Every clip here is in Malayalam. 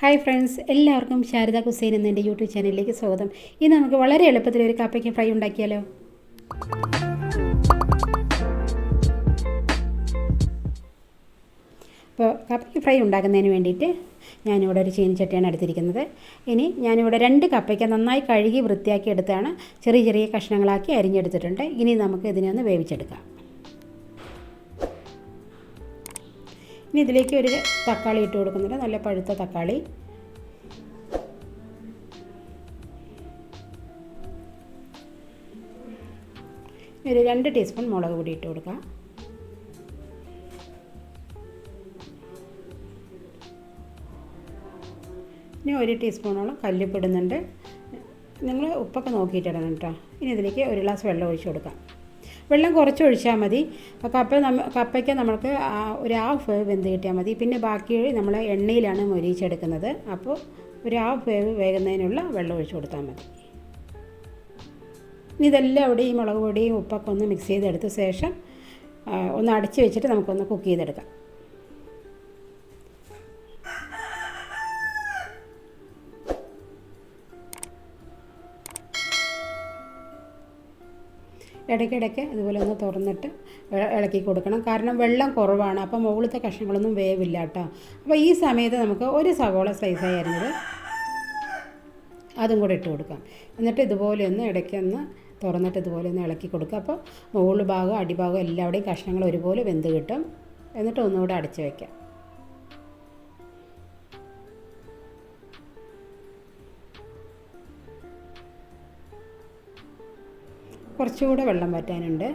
ഹായ് ഫ്രണ്ട്സ് എല്ലാവർക്കും ശാരദ കുസൈൻ എന്ന എന്റെ യൂട്യൂബ് ചാനലിലേക്ക് സ്വാഗതം. ഇന്ന് നമുക്ക് വളരെ എളുപ്പത്തിൽ ഒരു കപ്പയ്ക്ക് ഫ്രൈ ഉണ്ടാക്കിയാലോ? അപ്പോൾ കപ്പയ്ക്ക് ഫ്രൈ ഉണ്ടാക്കുന്നതിന് വേണ്ടിയിട്ട് ഞാനിവിടെ ഒരു ചീനിച്ചട്ടിയാണ് എടുത്തിരിക്കുന്നത്. ഇനി ഞാനിവിടെ രണ്ട് കപ്പയ്ക്ക നന്നായി കഴുകി വൃത്തിയാക്കി എടുത്താണ് ചെറിയ ചെറിയ കഷ്ണങ്ങളാക്കി അരിഞ്ഞെടുത്തിട്ടുണ്ട്. ഇനി നമുക്ക് ഇതിനെ ഒന്ന് വേവിച്ചെടുക്കാം. ഇനി ഇതിലേക്ക് ഒരു തക്കാളി ഇട്ട് കൊടുക്കുന്നുണ്ട് നല്ല പഴുത്ത തക്കാളി. ഒരു രണ്ട് ടീസ്പൂൺ മുളക് പൊടി ഇട്ട് കൊടുക്കാം. ഇനി ഒരു ടീസ്പൂണോളം കല്ലിപ്പിടുന്നുണ്ട് നിങ്ങൾ ഉപ്പൊക്കെ നോക്കിയിട്ടിടണം കേട്ടോ. ഇനി ഇതിലേക്ക് ഒരു ഗ്ലാസ് വെള്ളം ഒഴിച്ച് കൊടുക്കാം. വെള്ളം കുറച്ച് ഒഴിച്ചാൽ മതി കപ്പ നമ്മ കപ്പയ്ക്ക് നമ്മൾക്ക് ഒരു ഹാഫ് വേവ് വെന്ത് കിട്ടിയാൽ മതി. പിന്നെ ബാക്കി നമ്മൾ എണ്ണയിലാണ് മൊരിയിച്ചെടുക്കുന്നത്. അപ്പോൾ ഒരു ഹാഫ് വേവ് വേകുന്നതിനുള്ള വെള്ളം ഒഴിച്ചു കൊടുത്താൽ മതി. ഇനി ഇതെല്ലാം അവിടെ ഈ മുളക് പൊടിയും ഉപ്പൊക്കെ ഒന്ന് മിക്സ് ചെയ്തെടുത്ത ശേഷം ഒന്ന് അടച്ച് വെച്ചിട്ട് നമുക്കൊന്ന് കുക്ക് ചെയ്തെടുക്കാം. ഇടയ്ക്കിടയ്ക്ക് അതുപോലെ ഒന്ന് തുറന്നിട്ട് ഇളക്കി കൊടുക്കണം. കാരണം വെള്ളം കുറവാണ്. അപ്പോൾ മുകളിലത്തെ കഷ്ണങ്ങളൊന്നും വേവില്ല കേട്ടോ. അപ്പോൾ ഈ സമയത്ത് നമുക്ക് ഒരു സവോള സ്ലൈസായി അരിഞ്ഞത് അതും കൂടെ ഇട്ട് കൊടുക്കാം. എന്നിട്ട് ഇതുപോലെ ഒന്ന് ഇടയ്ക്കൊന്ന് തുറന്നിട്ട് ഇതുപോലെ ഒന്ന് ഇളക്കി കൊടുക്കുക. അപ്പോൾ മുകളിൽ ഭാഗം അടിഭാഗം എല്ലാവിടെയും കഷ്ണങ്ങൾ ഒരുപോലെ വെന്ത് കിട്ടും. എന്നിട്ട് ഒന്നുകൂടെ അടച്ച് വയ്ക്കാം കുറച്ചുകൂടെ വെള്ളം വറ്റാനുണ്ട്.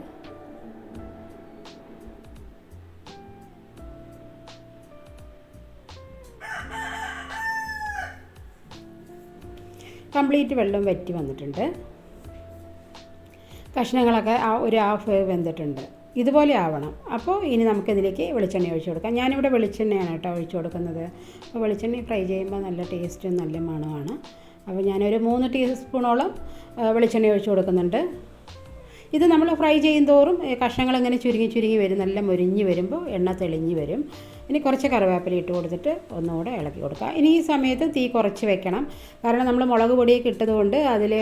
കംപ്ലീറ്റ് വെള്ളം വറ്റി വന്നിട്ടുണ്ട്. കഷ്ണങ്ങളൊക്കെ ആ ഒരു ഹാഫ് വെന്തിട്ടുണ്ട്. ഇതുപോലെ ആവണം. അപ്പോൾ ഇനി നമുക്കിതിലേക്ക് വെളിച്ചെണ്ണ ഒഴിച്ചു കൊടുക്കാം. ഞാനിവിടെ വെളിച്ചെണ്ണയാണ് കേട്ടോ ഒഴിച്ചു കൊടുക്കുന്നത്. അപ്പോൾ വെളിച്ചെണ്ണ ഫ്രൈ ചെയ്യുമ്പോൾ നല്ല ടേസ്റ്റും നല്ല മണമാണ് അപ്പോൾ ഞാനൊരു മൂന്ന് ടീസ്പൂണോളം വെളിച്ചെണ്ണ ഒഴിച്ചു കൊടുക്കുന്നുണ്ട്. ഇത് നമ്മൾ ഫ്രൈ ചെയ്യും തോറും കഷ്ണങ്ങൾ ഇങ്ങനെ ചുരുങ്ങി ചുരുങ്ങി വരും. നല്ല മുരിഞ്ഞ് വരുമ്പോൾ എണ്ണ തെളിഞ്ഞ് വരും. ഇനി കുറച്ച് കറിവേപ്പില ഇട്ട് കൊടുത്തിട്ട് ഒന്നുകൂടെ ഇളക്കി കൊടുക്കുക. ഇനി ഈ സമയത്ത് തീ കുറച്ച് വെക്കണം. കാരണം നമ്മൾ മുളക് പൊടിയൊക്കെ ഇട്ടതുകൊണ്ട് അതിൽ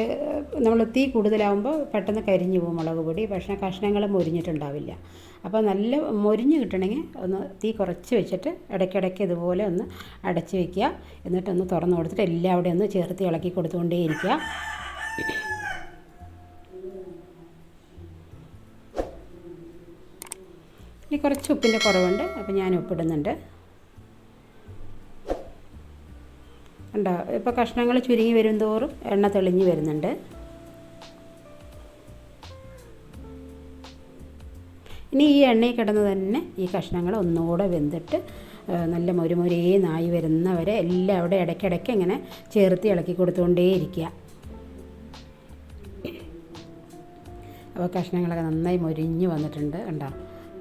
നമ്മൾ തീ കൂടുതലാവുമ്പോൾ പെട്ടെന്ന് കരിഞ്ഞു പോകും മുളക് പൊടി. പക്ഷേ കഷ്ണങ്ങൾ മുരിഞ്ഞിട്ടുണ്ടാവില്ല. അപ്പോൾ നല്ല മുരിഞ്ഞ് കിട്ടണമെങ്കിൽ ഒന്ന് തീ കുറച്ച് വെച്ചിട്ട് ഇടയ്ക്കിടയ്ക്ക് ഇതുപോലെ ഒന്ന് അടച്ച് വെക്കുക. എന്നിട്ടൊന്ന് തുറന്ന് കൊടുത്തിട്ട് എല്ലാവിടെയും ഒന്ന് ചേർത്ത് ഇളക്കി കൊടുത്തുകൊണ്ടേയിരിക്കുക. ഇനി കുറച്ച് ഉപ്പിന്റെ കുറവുണ്ട്. അപ്പോൾ ഞാൻ ഉപ്പിടുന്നുണ്ട്. ഉണ്ടോ ഇപ്പോൾ കഷ്ണങ്ങൾ ചുരുങ്ങി വരും തോറും എണ്ണ തെളിഞ്ഞ് വരുന്നുണ്ട്. ഇനി ഈ എണ്ണയിൽ കിടന്ന് തന്നെ ഈ കഷ്ണങ്ങൾ ഒന്നുകൂടെ വെന്തിട്ട് നല്ല മൊരുമൊരേ നായി വരുന്നവരെ എല്ലാം അവിടെ ഇടയ്ക്കിടയ്ക്ക് ഇങ്ങനെ ചേർത്ത് ഇളക്കി കൊടുത്തുകൊണ്ടേയിരിക്കുക അപ്പോൾ കഷ്ണങ്ങളൊക്കെ നന്നായി മൊരിഞ്ഞ് വന്നിട്ടുണ്ട് കണ്ടോ?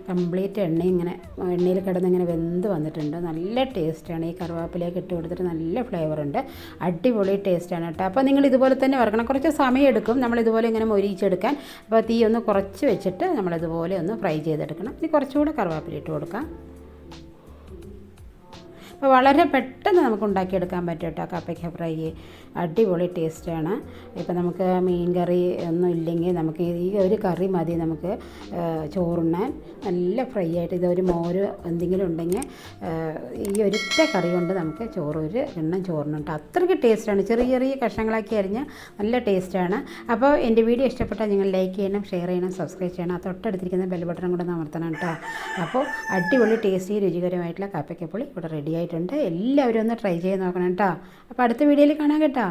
കംപ്ലീറ്റ് എണ്ണ ഇങ്ങനെ എണ്ണയിൽ കിടന്ന് ഇങ്ങനെ വെന്ത് വന്നിട്ടുണ്ട്. നല്ല ടേസ്റ്റാണ്. ഈ കറിവേപ്പിലേക്ക് ഇട്ട് കൊടുത്തിട്ട് നല്ല ഫ്ലേവറുണ്ട്. അടിപൊളി ടേസ്റ്റാണ് കേട്ടോ. അപ്പോൾ നിങ്ങൾ ഇതുപോലെ തന്നെ വറക്കണം. കുറച്ച് സമയം എടുക്കും. നമ്മൾ ഇതുപോലെ ഇങ്ങനെ മൊരിയിച്ചെടുക്കാൻ. അപ്പോൾ തീ ഒന്ന് കുറച്ച് വെച്ചിട്ട് നമ്മളിതുപോലെ ഒന്ന് ഫ്രൈ ചെയ്തെടുക്കണം. ഇനി കുറച്ചുകൂടെ കറിവേപ്പില ഇട്ട് കൊടുക്കാം. അപ്പോൾ വളരെ പെട്ടെന്ന് നമുക്ക് ഉണ്ടാക്കിയെടുക്കാൻ പറ്റും കേട്ടോ കപ്പയ്ക്ക ഫ്രൈ അടിപൊളി ടേസ്റ്റാണ് ഇപ്പം നമുക്ക് മീൻ കറി ഒന്നും ഇല്ലെങ്കിൽ നമുക്ക് ഈ ഒരു കറി മതി നമുക്ക് ചോറുണ്ണാൻ. നല്ല ഫ്രൈ ആയിട്ട് ഇതൊരു മോര് എന്തെങ്കിലും ഉണ്ടെങ്കിൽ ഈ ഒരിറ്റ കറി കൊണ്ട് നമുക്ക് ചോറ് ഒരു എണ്ണം ചോറിനുണ്ട് അത്രയ്ക്ക് ടേസ്റ്റാണ് ചെറിയ ചെറിയ കഷ്ണങ്ങളാക്കി അരിഞ്ഞ് നല്ല ടേസ്റ്റാണ് അപ്പോൾ എന്റെ വീഡിയോ ഇഷ്ടപ്പെട്ടാൽ നിങ്ങൾ ലൈക്ക് ചെയ്യണം ഷെയർ ചെയ്യണം സബ്സ്ക്രൈബ് ചെയ്യണം. ആ തൊട്ടടുത്തിരിക്കുന്ന ബെൽ ബട്ടൺ കൂടെ അമർത്തണം കേട്ടോ. അപ്പോൾ അടിപൊളി ടേസ്റ്റി രുചികരമായിട്ടുള്ള കപ്പയ്ക്കപ്പൊളി ഇവിടെ റെഡി ആയിട്ടുണ്ട് എല്ലാവരും ഒന്ന് ട്രൈ ചെയ്ത് നോക്കണം കേട്ടോ. അപ്പോൾ അടുത്ത വീഡിയോയിൽ കാണാം കേട്ടോ.